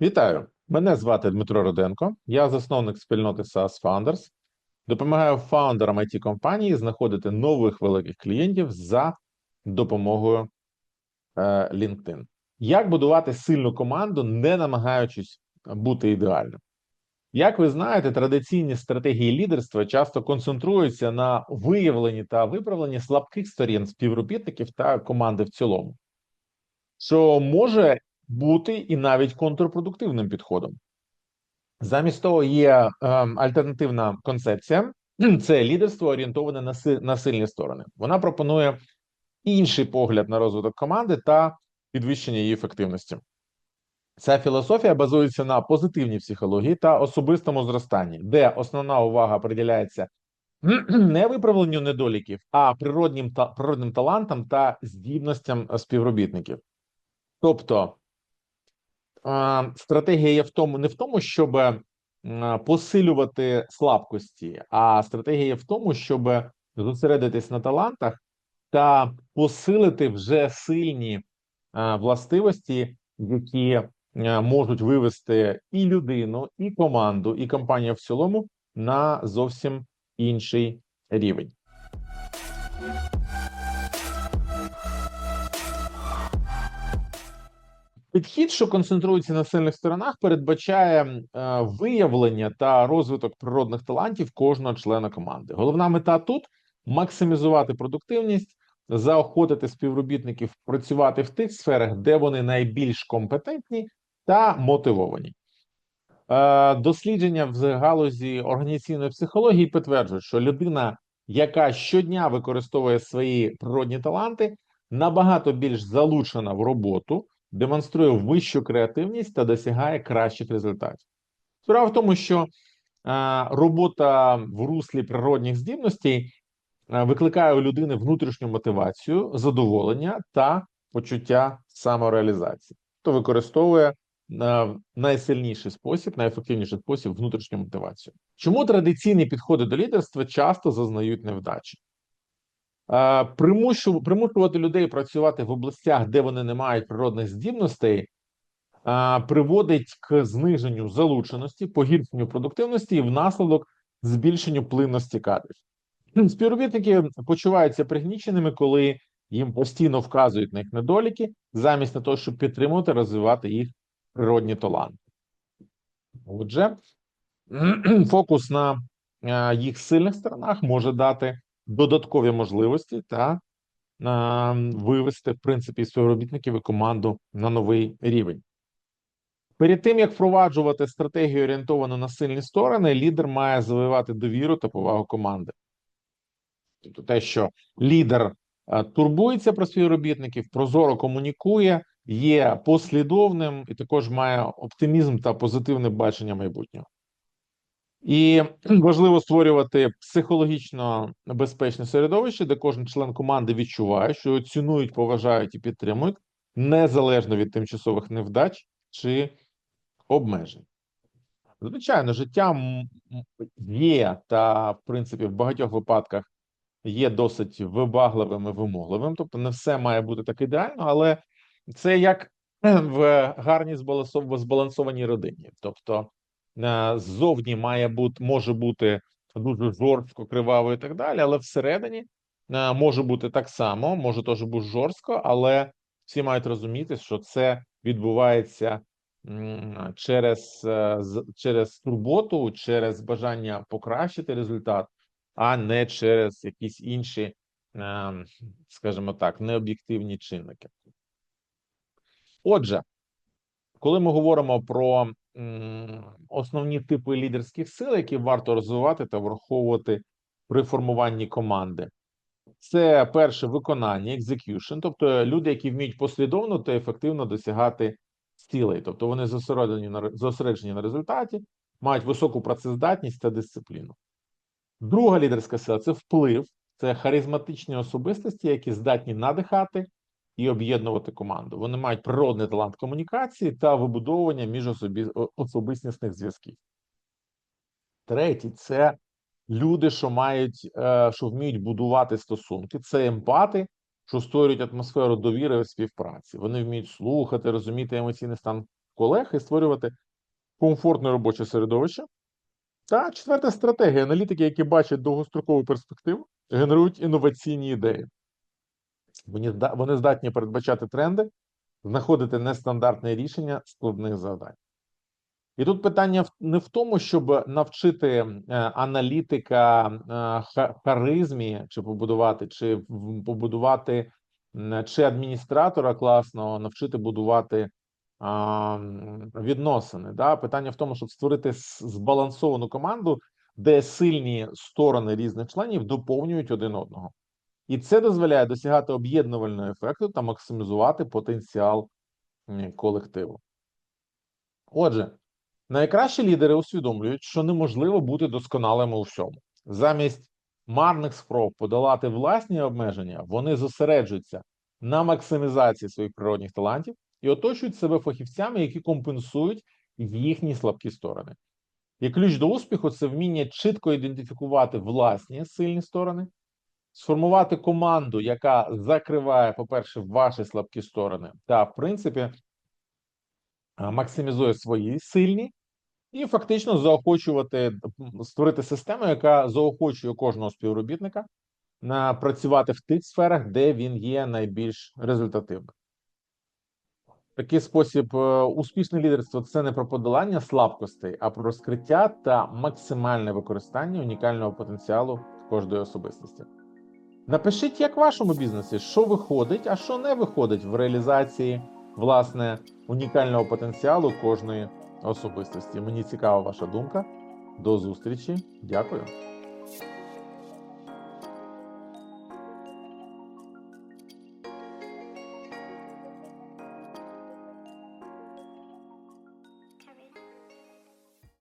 Вітаю! Мене звати Дмитро Руденко. Я засновник спільноти SaaS Founders. Допомагаю фаундерам it компанії знаходити нових великих клієнтів за допомогою е, LinkedIn. Як будувати сильну команду, не намагаючись бути ідеальним? Як ви знаєте, традиційні стратегії лідерства часто концентруються на виявленні та виправленні слабких сторін співробітників та команди в цілому, що може бути і навіть контрпродуктивним підходом. Замість того є ем, альтернативна концепція це лідерство орієнтоване на, си, на сильні сторони. Вона пропонує інший погляд на розвиток команди та підвищення її ефективності. Ця філософія базується на позитивній психології та особистому зростанні, де основна увага приділяється не виправленню недоліків, а природнім та природним талантам та здібностям співробітників. Тобто е, стратегія є в тому, не в тому, щоб е, посилювати слабкості, а стратегія в тому, щоб зосередитись на талантах та посилити вже сильні е, властивості, які е, можуть вивести і людину, і команду, і компанію в цілому на зовсім інший рівень. Підхід, що концентрується на сильних сторонах, передбачає е, виявлення та розвиток природних талантів кожного члена команди. Головна мета тут максимізувати продуктивність, заохотити співробітників працювати в тих сферах, де вони найбільш компетентні та мотивовані. Е, дослідження в галузі організаційної психології підтверджують, що людина, яка щодня використовує свої природні таланти, набагато більш залучена в роботу демонструє вищу креативність та досягає кращих результатів. Справа в тому, що робота в руслі природних здібностей викликає у людини внутрішню мотивацію, задоволення та почуття самореалізації, то використовує найсильніший спосіб, найефективніший спосіб внутрішню мотивацію. Чому традиційні підходи до лідерства часто зазнають невдачі? Е, примушу, примушувати людей працювати в областях, де вони не мають природних здібностей, е, приводить к зниженню залученості, погіршенню продуктивності і внаслідок збільшенню плинності кадрів. Співробітники почуваються пригніченими, коли їм постійно вказують на їх недоліки, замість на того, щоб підтримувати, розвивати їх природні таланти. Отже, фокус на е, їх сильних сторонах може дати додаткові можливості та вивести в принципі співробітників і команду на новий рівень. Перед тим як впроваджувати стратегію орієнтовану на сильні сторони, лідер має завоювати довіру та повагу команди. Тобто те, що лідер а, турбується про співробітників, прозоро комунікує, є послідовним і також має оптимізм та позитивне бачення майбутнього. І важливо створювати психологічно безпечне середовище, де кожен член команди відчуває, що його цінують, поважають і підтримують, незалежно від тимчасових невдач чи обмежень. Звичайно, життя є, та, в принципі, в багатьох випадках є досить вибагливим і вимогливим, тобто не все має бути так ідеально, але це як в гарній збалансованій родині. Тобто ззовні має бути може бути дуже жорстко, криваво і так далі, але всередині е, може бути так само, може теж бути жорстко, але всі мають розуміти, що це відбувається через, е, через турботу, через бажання покращити результат, а не через якісь інші, скажімо так, необ'єктивні чинники. Отже, коли ми говоримо про основні типи лідерських сил, які варто розвивати та враховувати при формуванні команди. Це перше виконання, execution, тобто люди, які вміють послідовно та ефективно досягати цілей, тобто вони зосереджені на зосереджені на результаті, мають високу працездатність та дисципліну. Друга лідерська сила це вплив, це харизматичні особистості, які здатні надихати і об'єднувати команду. Вони мають природний талант комунікації та вибудовування між особистісних зв'язків. Третій це люди, що мають, е, що вміють будувати стосунки. Це емпати, що створюють атмосферу довіри і співпраці. Вони вміють слухати, розуміти емоційний стан колег і створювати комфортне робоче середовище. Та четверта стратегія аналітики, які бачать довгострокову перспективу, генерують інноваційні ідеї. Вони, зда- вони здатні передбачати тренди, знаходити нестандартне рішення складних завдань. І тут питання не в тому, щоб навчити е, аналітика е, харизмі, чи побудувати, чи побудувати чи адміністратора класного навчити будувати відносини. Да? Питання в тому, щоб створити збалансовану команду, де сильні сторони різних членів доповнюють один одного. І це дозволяє досягати об'єднувального ефекту та максимізувати потенціал колективу. Отже, найкращі лідери усвідомлюють, що неможливо бути досконалими у всьому. Замість марних спроб подолати власні обмеження, вони зосереджуються на максимізації своїх природних талантів і оточують себе фахівцями, які компенсують їхні слабкі сторони. І ключ до успіху це вміння чітко ідентифікувати власні сильні сторони, сформувати команду, яка закриває, по-перше, ваші слабкі сторони, та, в принципі, максимізує свої сильні, і фактично заохочувати, створити систему, яка заохочує кожного співробітника на працювати в тих сферах, де він є найбільш результативним. Такий спосіб е, успішне лідерство це не про подолання слабкостей, а про розкриття та максимальне використання унікального потенціалу кожної особистості. Напишіть, як в вашому бізнесі, що виходить, а що не виходить в реалізації власне унікального потенціалу кожної особистості. Мені цікава ваша думка. До зустрічі. Дякую.